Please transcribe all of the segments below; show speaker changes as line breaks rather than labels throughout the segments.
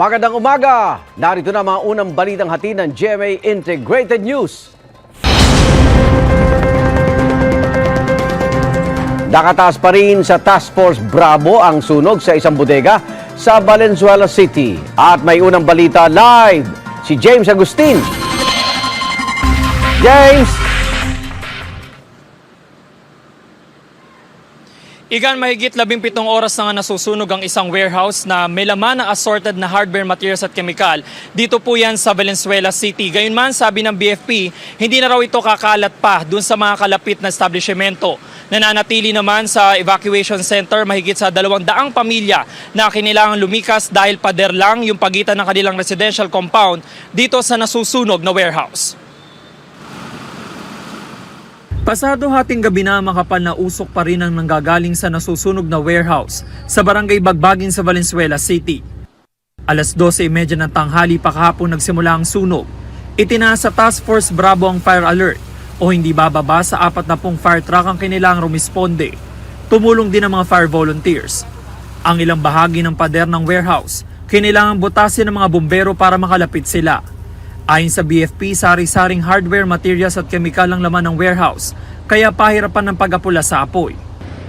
Magandang umaga! Narito na mga unang balitang hati ng GMA Integrated News. Nakataas pa rin sa Task Force Bravo ang sunog sa isang bodega sa Valenzuela City. At may unang balita live, si James Agustin. James!
Igan mahigit 17 oras na nga nasusunog ang isang warehouse na may laman ng assorted na hardware materials at chemical. Dito po yan sa Valenzuela City. Gayunman, sabi ng BFP, hindi na raw ito kakalat pa dun sa mga kalapit na establishmento. Nananatili naman sa evacuation center mahigit sa dalawang daang pamilya na kinilangan lumikas dahil pader lang yung pagitan ng kanilang residential compound dito sa nasusunog na warehouse. Pasado hating gabi na makapal na usok pa rin ang nanggagaling sa nasusunog na warehouse sa barangay Bagbagin sa Valenzuela City. Alas 12.30 ng tanghali pa kahapon nagsimula ang sunog. Itinaas sa Task Force Bravo ang fire alert o hindi bababa sa apat na pong fire truck ang kinilangang rumisponde. Tumulong din ang mga fire volunteers. Ang ilang bahagi ng pader ng warehouse, kinilangang butasin ng mga bumbero para makalapit sila. Ayon sa BFP, sari-saring hardware, materials at chemical ang laman ng warehouse, kaya pahirapan ng pag-apula sa apoy.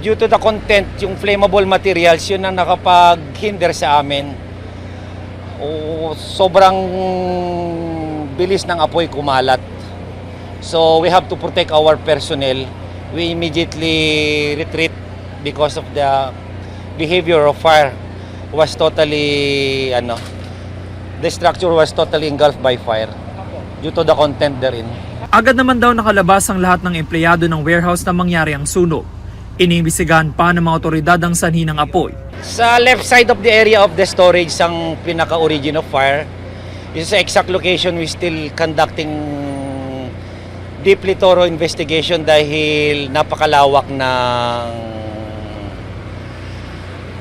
due to the content, yung flammable materials, yun ang nakapag-hinder sa amin. O, sobrang bilis ng apoy kumalat. So we have to protect our personnel. We immediately retreat because of the behavior of fire was totally ano the structure was totally engulfed by fire due to the content therein.
Agad naman daw nakalabas ang lahat ng empleyado ng warehouse na mangyari ang sunog. Iniimbisigahan pa ng mga otoridad ang sanhi ng apoy.
Sa left side of the area of the storage ang pinaka-origin of fire. Is the exact location we still conducting deeply thorough investigation dahil napakalawak ng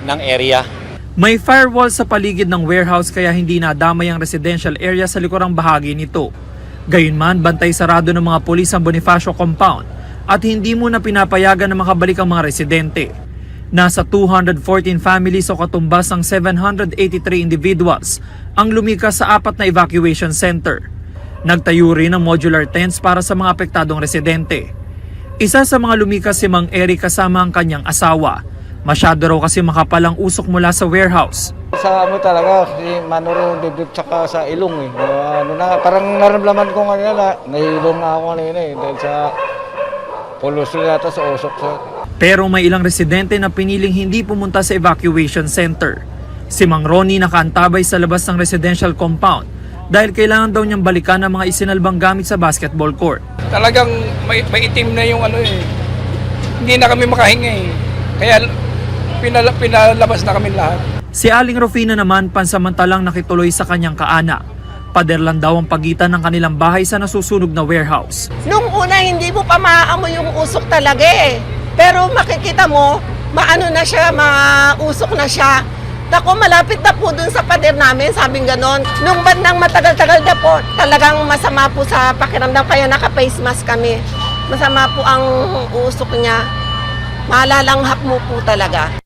ng area.
May firewall sa paligid ng warehouse kaya hindi nadamay ang residential area sa likurang bahagi nito. Gayunman, bantay sarado ng mga pulis ang Bonifacio compound at hindi muna pinapayagan na makabalik ang mga residente. Nasa 214 families o katumbas ng 783 individuals ang lumikas sa apat na evacuation center. Nagtayo rin ng modular tents para sa mga apektadong residente. Isa sa mga lumikas si Mang Eric kasama ang kanyang asawa. Masyado raw kasi makapal ang usok mula sa warehouse.
Sa ano talaga, si Manoro dibdib tsaka sa ilong eh. Kaya ano na, parang naramdaman ko kanina na nahilong na ako kanina eh. Dahil sa pollution yata sa usok sa...
Pero may ilang residente na piniling hindi pumunta sa evacuation center. Si Mang Ronnie nakaantabay sa labas ng residential compound dahil kailangan daw niyang balikan ang mga isinalbang gamit sa basketball court.
talagang may, may itim na yung ano eh. Hindi na kami makahinga eh. Kaya pinala, pinalabas na kami lahat.
Si Aling Rufina naman pansamantalang nakituloy sa kanyang kaana. Pader lang daw ang pagitan ng kanilang bahay sa nasusunog na warehouse.
Nung una, hindi mo pa maaamoy yung usok talaga eh. Pero makikita mo, maano na siya, mausok na siya. Naku, malapit na po dun sa pader namin, sabing ganon. Nung bandang matagal-tagal na po, talagang masama po sa pakiramdam, kaya naka-face mask kami. Masama po ang usok niya. Malalanghap mo po talaga.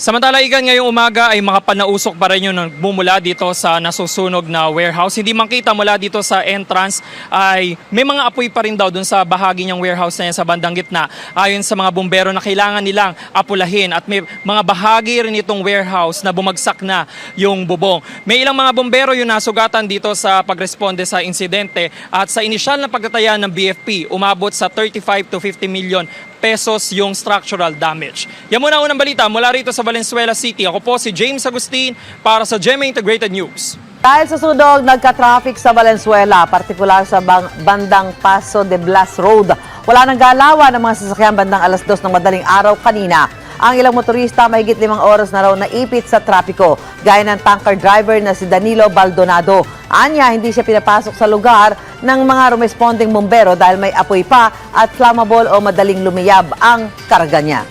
Samantala igan ngayong umaga ay makapanausok pa rin yung nagmumula dito sa nasusunog na warehouse. Hindi makita mula dito sa entrance ay may mga apoy pa rin daw dun sa bahagi niyang warehouse na yan sa bandang gitna. Ayon sa mga bumbero na kailangan nilang apulahin at may mga bahagi rin itong warehouse na bumagsak na yung bubong. May ilang mga bumbero yung nasugatan dito sa pagresponde sa insidente at sa inisyal na pagtataya ng BFP umabot sa 35 to 50 million pesos yung structural damage. Yan muna unang balita mula rito sa Valenzuela City. Ako po si James Agustin para sa GMA Integrated News.
Dahil sa sunog, nagka-traffic sa Valenzuela, partikular sa bandang Paso de Blas Road. Wala nang galawan ng mga sasakyan bandang alas dos ng madaling araw kanina. Ang ilang motorista mahigit limang oras na raw naipit sa trapiko, gaya ng tanker driver na si Danilo Baldonado. Anya, hindi siya pinapasok sa lugar ng mga rumesponding bombero dahil may apoy pa at flammable o madaling lumiyab ang karga niya.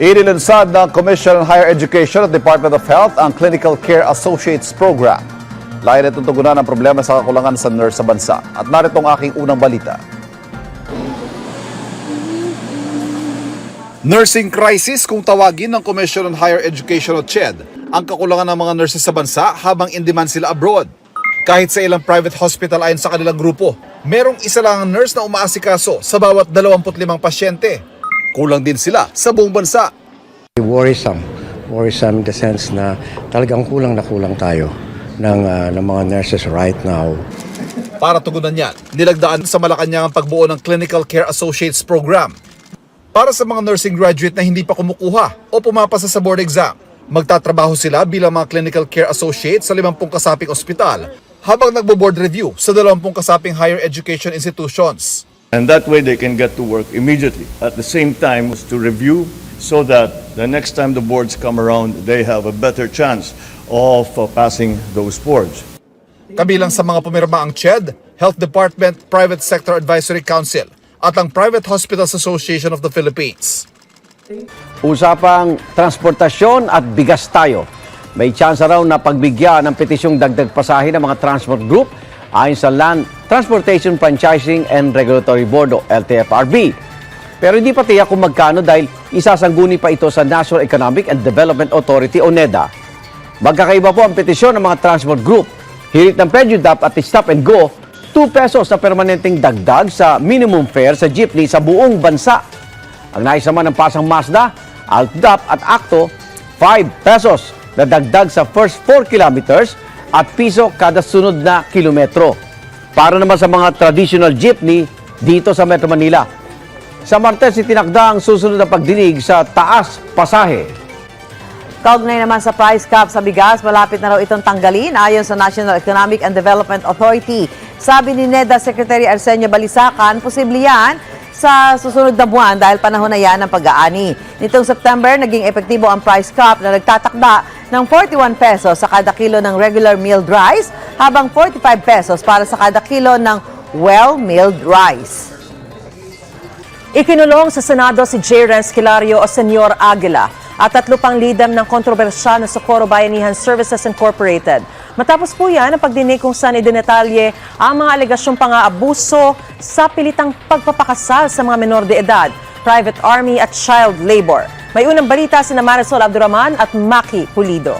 Inilunsad ng Commission on Higher Education at Department of Health ang Clinical Care Associates Program. Layan itong tugunan ang problema sa kakulangan sa nurse sa bansa. At narito ang aking unang balita. Nursing crisis kung tawagin ng Commission on Higher Education o CHED ang kakulangan ng mga nurses sa bansa habang in demand sila abroad. Kahit sa ilang private hospital ayon sa kanilang grupo, merong isa lang ang nurse na umaasikaso sa bawat 25 pasyente. Kulang din sila sa buong bansa.
Worrisome. Worrisome in the sense na talagang kulang na kulang tayo ng, ah, ng mga nurses right now.
Para tugunan yan, nilagdaan sa Malacanang ang pagbuo ng Clinical Care Associates Program. Para sa mga nursing graduate na hindi pa kumukuha o pumapasa sa board exam, magtatrabaho sila bilang mga Clinical Care Associates sa 50 kasaping ospital habang nagbo-board review sa 20 kasaping higher education institutions.
And that way they can get to work immediately. At the same time, was to review so that the next time the boards come around, they have a better chance of uh, passing those boards.
Kabilang sa mga pumirma ang CHED, Health Department, Private Sector Advisory Council at ang Private Hospitals Association of the Philippines.
Usapang transportasyon at bigas tayo. May chance raw na pagbigyan ng petisyong dagdag pasahe ng mga transport group ayon sa Land Transportation Franchising and Regulatory Board o LTFRB. Pero hindi pa tiyak kung magkano dahil isasangguni pa ito sa National Economic and Development Authority o NEDA. Magkakaiba po ang petisyon ng mga transport group. Hirit ng PEDUDAP at Stop and Go, 2 pesos na permanenteng dagdag sa minimum fare sa jeepney sa buong bansa. Ang naisama ng Pasang Mazda, AltDAP at Acto, 5 pesos na dagdag sa first 4 kilometers at piso kada sunod na kilometro. Para naman sa mga traditional jeepney dito sa Metro Manila. Sa Martes, itinakda ang susunod na pagdinig sa taas pasahe.
Kaugnay naman sa price cap sa bigas, malapit na raw itong tanggalin ayon sa National Economic and Development Authority. Sabi ni NEDA Secretary Arsenio Balisacan, posible yan sa susunod na buwan dahil panahon na yan ng pag-aani. Nitong September, naging epektibo ang price cap na nagtatakda ng 41 pesos sa kada kilo ng regular milled rice habang 45 pesos para sa kada kilo ng well-milled rice.
Ikinulong sa Senado si J. Renz Kilario o Senyor Aguila at tatlo pang leader ng kontrobersyal na Socorro Bayanihan Services Incorporated. Matapos po yan ang pagdinig kung saan idinetalye ang mga alegasyong pang-aabuso sa pilitang pagpapakasal sa mga menor de edad, private army at child labor. May unang balita si Marisol Abdurrahman at Maki Pulido.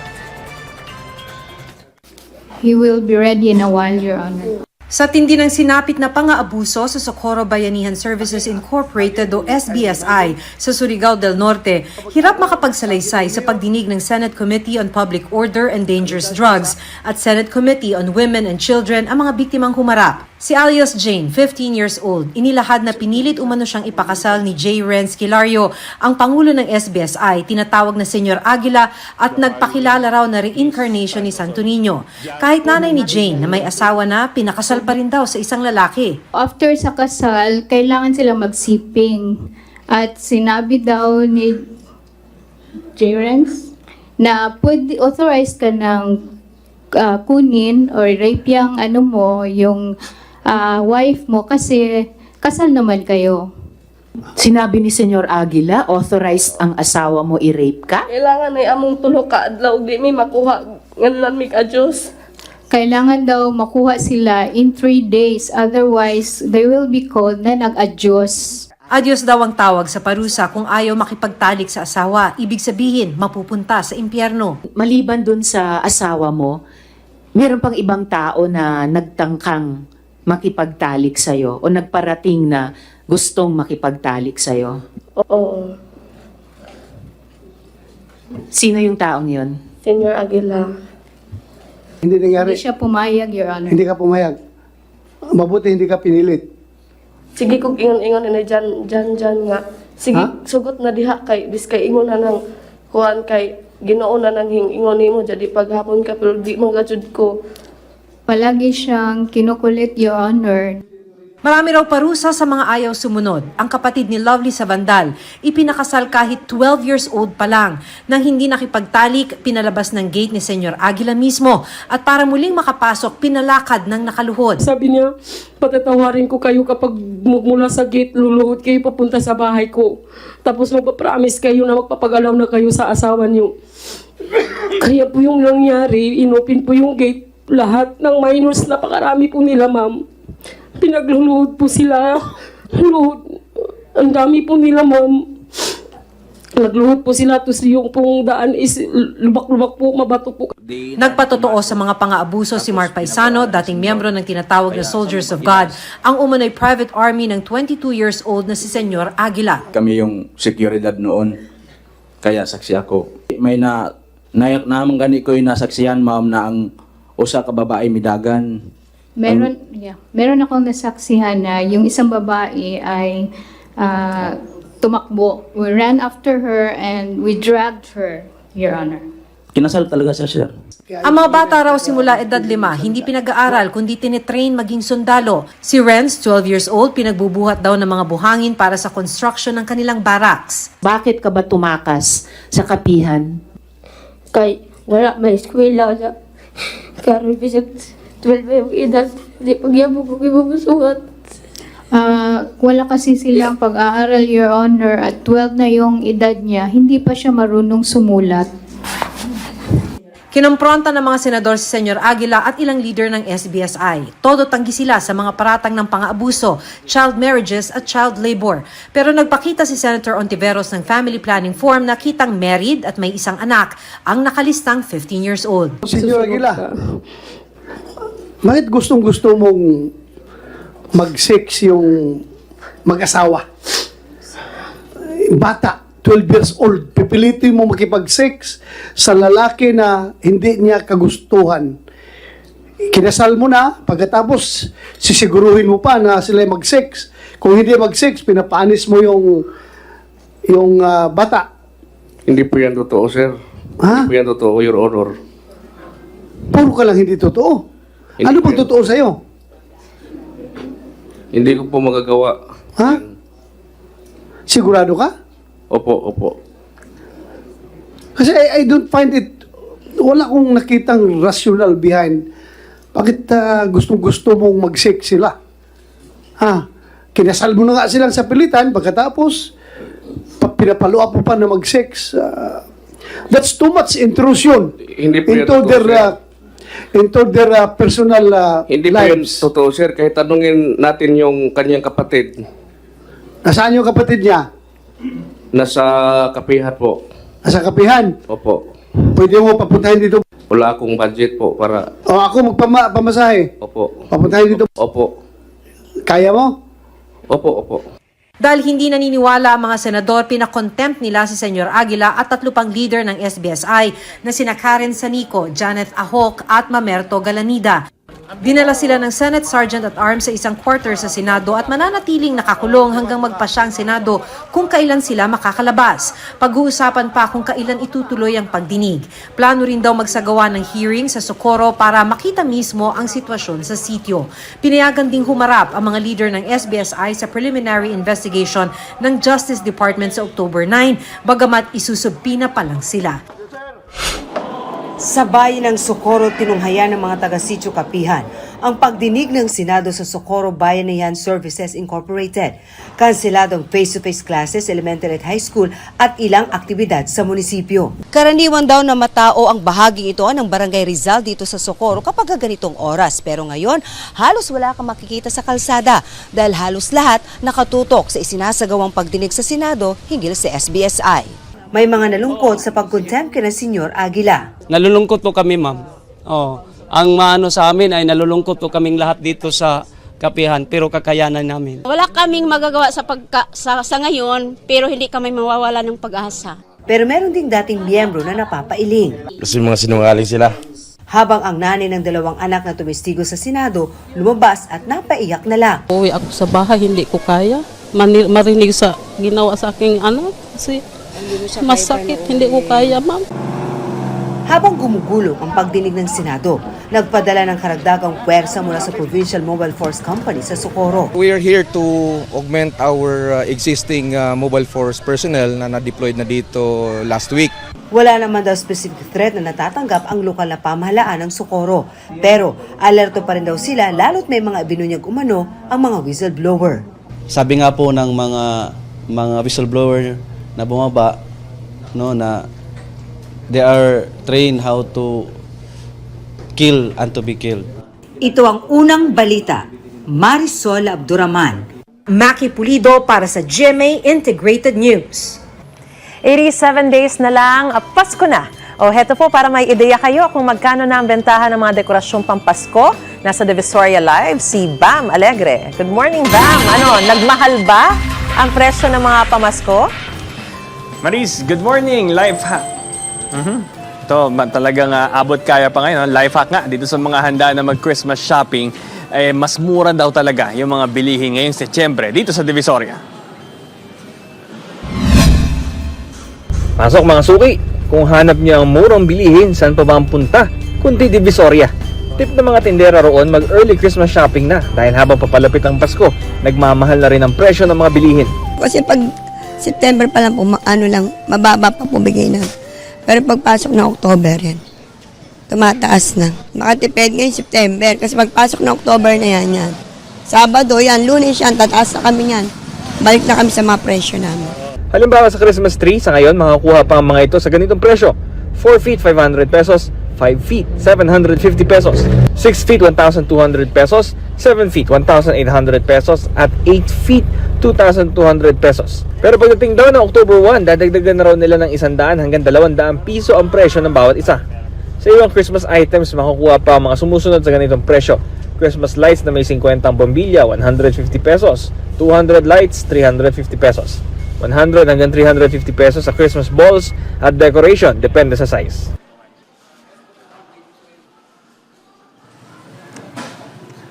He will be ready in a while, Your Honor.
Sa tindi ng sinapit na pang-aabuso sa Socorro Bayanihan Services Incorporated o SBSI sa Surigao del Norte, hirap makapagsalaysay sa pagdinig ng Senate Committee on Public Order and Dangerous Drugs at Senate Committee on Women and Children ang mga biktimang humarap. Si alias Jane, 15 years old, inilahad na pinilit umano siyang ipakasal ni J. Renz Kilario, ang Pangulo ng SBSI, tinatawag na Senyor Aguila at nagpakilala raw na reincarnation ni Santo Niño. Kahit nanay ni Jane na may asawa na, pinakasal pa rin daw sa isang lalaki.
After sa kasal, kailangan sila magsiping. At sinabi daw ni Jerens na pwede authorized ka ng ah, kunin or rape yung ano mo, yung ah, wife mo kasi kasal naman kayo.
Sinabi ni Senyor Aguila, authorized ang asawa mo i-rape ka?
Kailangan ay among tulo ka adlaw di mi makuha nganlan mi ka Diyos.
Kailangan daw makuha sila in three days. Otherwise, they will be called na nag-adyos.
Adyos daw ang tawag sa parusa kung ayaw makipagtalik sa asawa. Ibig sabihin, mapupunta sa impyerno.
Maliban dun sa asawa mo, meron pang ibang tao na nagtangkang makipagtalik sa'yo o nagparating na gustong makipagtalik sa'yo.
Oo,
Sino yung taong yun?
Senyor Aguila.
Hindi nangyari.
Hindi siya pumayag, Your Honor.
Hindi ka pumayag. Mabuti hindi ka pinilit.
Sige kog ingon-ingon na dyan, dyan, dyan nga. Sige,
Ha?
sugot na diha kay biskay ingon na nang kuhan kay Ginoo na nang hingingon nimo jadi paghapon ka pero di mo gajud ko.
Palagi siyang kinukulit, Your Honor.
Marami raw parusa sa mga ayaw sumunod. Ang kapatid ni Lovely sa Vandal, ipinakasal kahit 12 years old pa lang. Nang hindi nakipagtalik, pinalabas ng gate ni Senyor Aguila mismo. At para muling makapasok, pinalakad ng nakaluhod.
Sabi niya, patatawarin ko kayo kapag mu- mula sa gate, luluhod kayo papunta sa bahay ko. Tapos magpapromise kayo na magpapagalaw na kayo sa asawa niyo. Kaya po yung nangyari, inopin po yung gate. Lahat ng minors, napakarami po nila, ma'am. Pinagluluhod po sila. Luhod. Ang dami po nila, ma'am.
nagluhod po sila to yung pong daan is lubak-lubak po, mabato po.
Nagpatotoo sa mga pang-aabuso si Mark Paisano, dating miyembro ng tinatawag na Soldiers of God, ang umano'y private army ng 22 years old na si Senyor Aguila.
Kami yung seguridad noon, kaya saksi ako. May na, na naman gani ko yung nasaksihan, ma'am, na ang usa ka babae midagan.
Meron, yeah, meron akong nasaksihan na yung isang babae ay ah, tumakbo. We ran after her and we dragged her, Your Honor.
Kinasal talaga siya, sir.
Ang mga bata raw simula edad lima, hindi pinag-aaral kundi tinitrain maging sundalo. Si Renz, 12 years old, pinagbubuhat daw ng mga buhangin para sa construction ng kanilang barracks.
Bakit ka ba tumakas sa kapihan?
Kay wala may eskwela sa karon bisag 12 yung edad, di pagyamo ko gibubusuhat.
Ah, wala kasi silang pag-aaral, Your Honor, at 12 na yung edad niya, hindi pa siya marunong sumulat.
Kinompronta ng mga senador si Senyor Aguila at ilang leader ng SBSI. Todo tanggi sila sa mga paratang ng pang-abuso, child marriages at child labor. Pero nagpakita si Senator Ontiveros ng family planning form na kitang married at may isang anak, ang nakalistang 15 years old.
Senyor Aguila,
Bakit gustong gusto mong mag-sex yung mag-asawa? Bata, 12 years old, pipilitin mo makipag-sex sa lalaki na hindi niya kagustuhan. Kinasal mo na, pagkatapos sisiguruhin mo pa na sila mag-sex. Kung hindi mag-sex, pinapanis mo yung yung ah, bata.
Hindi po yan totoo, sir.
Ha?
Hindi po yan totoo, Your Honor.
Puro ka lang hindi totoo.
Hindi
ano
po
bang
yan.
totoo sa'yo?
Hindi ko po magagawa.
Ha? Sigurado ka?
Opo, opo.
Kasi I, I don't find it, wala akong nakitang rational behind. Bakit ah, gustong-gusto mong mag-sex sila? Ha? Kinasal mo na nga silang sa pilitan, pagkatapos, pa, pinapalua po pa na mag-sex. ah, that's too much intrusion
Hindi po yan
into
totoo,
their, ah, into their ah, personal ah,
Hindi po yan
lives.
totoo, sir. Kahit tanungin natin yung kanyang kapatid.
Nasaan yung kapatid niya?
Nasa kapihan po.
Nasa kapihan.
Opo.
Pwede mo papuntahin dito.
Wala akong budget po para...
O ako magpamasahe.
Opo.
Papuntahin dito.
Opo.
Kaya mo?
Opo, opo.
Dahil hindi naniniwala ang mga senador, pinakontempt nila si Senyor Aguila at tatlo pang leader ng SBSI na sina Karen Sanico, Janet Ahok at Mamerto Galanida. Dinala sila ng Senate Sergeant at Arms sa isang quarter sa Senado at mananatiling nakakulong hanggang magpasya ang Senado kung kailan sila makakalabas. Pag-uusapan pa kung kailan itutuloy ang pagdinig. Plano rin daw magsagawa ng hearing sa Socorro para makita mismo ang sitwasyon sa sityo. Pinayagan ding humarap ang mga leader ng SBSI sa preliminary investigation ng Justice Department sa October 9, bagamat isusubpina pa lang sila.
Sa bayan ng Socorro, tinunghayan ng mga taga-sityo Kapihan ang pagdinig ng Senado sa Socorro Bayanihan Services Incorporated. Kanselado ang face-to-face classes, elementary at high school at ilang aktibidad sa munisipyo. Karaniwan daw na matao ang bahagi ito ng Barangay Rizal dito sa Socorro kapag ganitong oras. Pero ngayon, halos wala kang makikita sa kalsada dahil halos lahat nakatutok sa isinasagawang pagdinig sa Senado hinggil sa SBSI. May mga nalungkot sa pagkontempt kina Senyor Aguila.
Nalulungkot po kami, ma'am. Oh, ang maano sa amin ay nalulungkot po kaming lahat dito sa kapihan, pero kakayanan namin.
Wala kaming magagawa sa, pagka, sa, sa ngayon, pero hindi kami mawawala ng pag-asa.
Pero meron ding dating miyembro na napapailing.
Kasi mga sinungaling sila.
Habang ang nanay ng dalawang anak na tumestigo sa Senado, lumabas at napaiyak na lang.
Uwi ako sa bahay, hindi ko kaya. Marinig sa ginawa sa aking anak kasi masakit, hindi ko kaya, ma'am.
Habang gumugulong ang pagdinig ng Senado, nagpadala ng karagdagang puwersa mula sa Provincial Mobile Force Company sa Socorro.
We are here to augment our uh, existing uh, mobile force personnel na na-deployed na dito last week.
Wala naman daw specific threat na natatanggap ang lokal na pamahalaan ng Socorro. Pero alerto pa rin daw sila lalo't may mga binunyag umano ang mga whistleblower.
Sabi nga po ng mga mga whistleblower na bumaba no na they are trained how to kill and to be killed.
Ito ang unang balita. Marisol Abduraman.
Maki Pulido para sa GMA Integrated News.
87 days na lang, ah, Pasko na. O heto po para may ideya kayo kung magkano na ang bentahan ng mga dekorasyong pampasko. Nasa Divisoria Live, si Bam Alegre. Good morning, Bam. Ano, nagmahal ba ang presyo ng mga pamasko?
Maris, good morning! Life hack. Mhm. Ito, talagang ah, abot kaya pa ngayon. Life hack nga, dito sa mga handa na mag-Christmas shopping, eh, mas mura daw talaga yung mga bilihin ngayong Setyembre dito sa Divisoria.
Pasok mga suki, kung hanap niyo ang murang bilihin, saan pa ba ang punta? Kundi Divisoria. Tip ng mga tindera roon mag-early Christmas shopping na dahil habang papalapit ang Pasko, nagmamahal na rin ang presyo ng mga bilihin.
Kasi pag September pa lang po, ano lang, mababa pa po bigay na. Pero pagpasok ng October yan, tumataas na. Makatipid ngayon September kasi pagpasok ng October na yan yan. Sabado yan, lunes yan, tataas na kami yan. Balik na kami sa mga presyo namin.
Halimbawa sa Christmas tree, sa ngayon makakuha pa ang mga ito sa ganitong presyo. 4 feet 500 pesos, 5 feet 750 pesos, 6 feet 1,200 pesos, 7 feet 1,800 pesos, at 8 feet 2,200 pesos. Pero pagdating daw ng October 1, dadagdagan na raw nila ng 100 hanggang 200 piso ang presyo ng bawat isa. Sa ibang Christmas items, makukuha pa mga sumusunod sa ganitong presyo. Christmas lights na may 50 bombilya, 150 pesos. 200 lights, 350 pesos. 100 hanggang 350 pesos sa Christmas balls at decoration, depende sa size.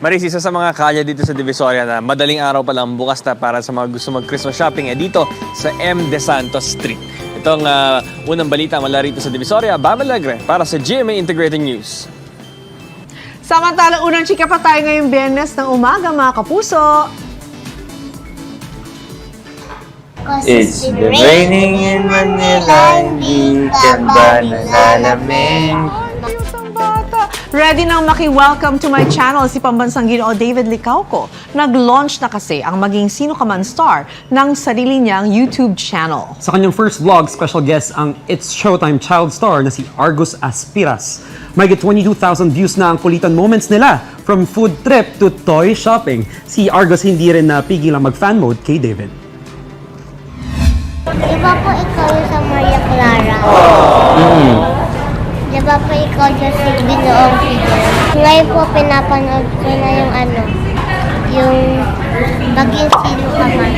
Maris, isa sa mga kalye dito sa Divisoria na madaling araw pa lang bukas na para sa mga gusto mag-Christmas shopping eh dito sa M. De Santos Street. Itong ah, unang balita mula rito sa Divisoria, Bam Alegre para sa GMA Integrated News.
Samantalang unang chika pa tayo ngayong biyernes ng umaga mga kapuso.
It's been raining in Manila, hindi ka ba nalalamig?
Ready nang maki-welcome to my channel si pambansang ginoo David Licauco. Nag-launch na kasi ang maging sino ka man star ng sarili niyang YouTube channel.
Sa kanyang first vlog, special guest ang It's Showtime child star na si Argus Aspiras. May 22,000 views na ang kulitan moments nila from food trip to toy shopping. Si Argus hindi rin napigil ang mag-fan mode kay David.
Di ba po ikaw sa Maria Clara? Di ba po ikaw dyan si Ginoong Fidel? Ngayon po pinapanood ko na yung ano, yung maging sino ka man.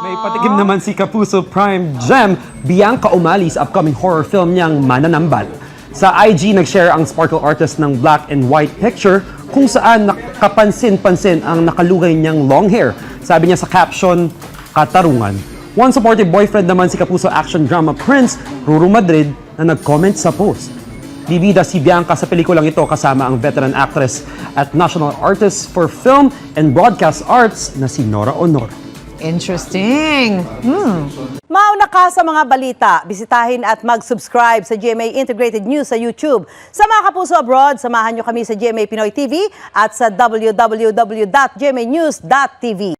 May patikim naman si Kapuso Prime Gem, Bianca Umali sa upcoming horror film niyang Mananambal. Sa IG, nag-share ang sparkle artist ng black and white picture kung saan nakapansin-pansin ang nakalugay niyang long hair. Sabi niya sa caption, katarungan. One supportive boyfriend naman si Kapuso action drama Prince, Ruru Madrid, na nag-comment sa post. Bibida si Bianca sa pelikulang ito kasama ang veteran actress at national artist for film and broadcast arts na si Nora Honor.
Interesting. Hmm.
Mauna ka sa mga balita. Bisitahin at mag-subscribe sa GMA Integrated News sa YouTube. Sa mga kapuso abroad, samahan nyo kami sa GMA Pinoy TV at sa www.gmanews.tv.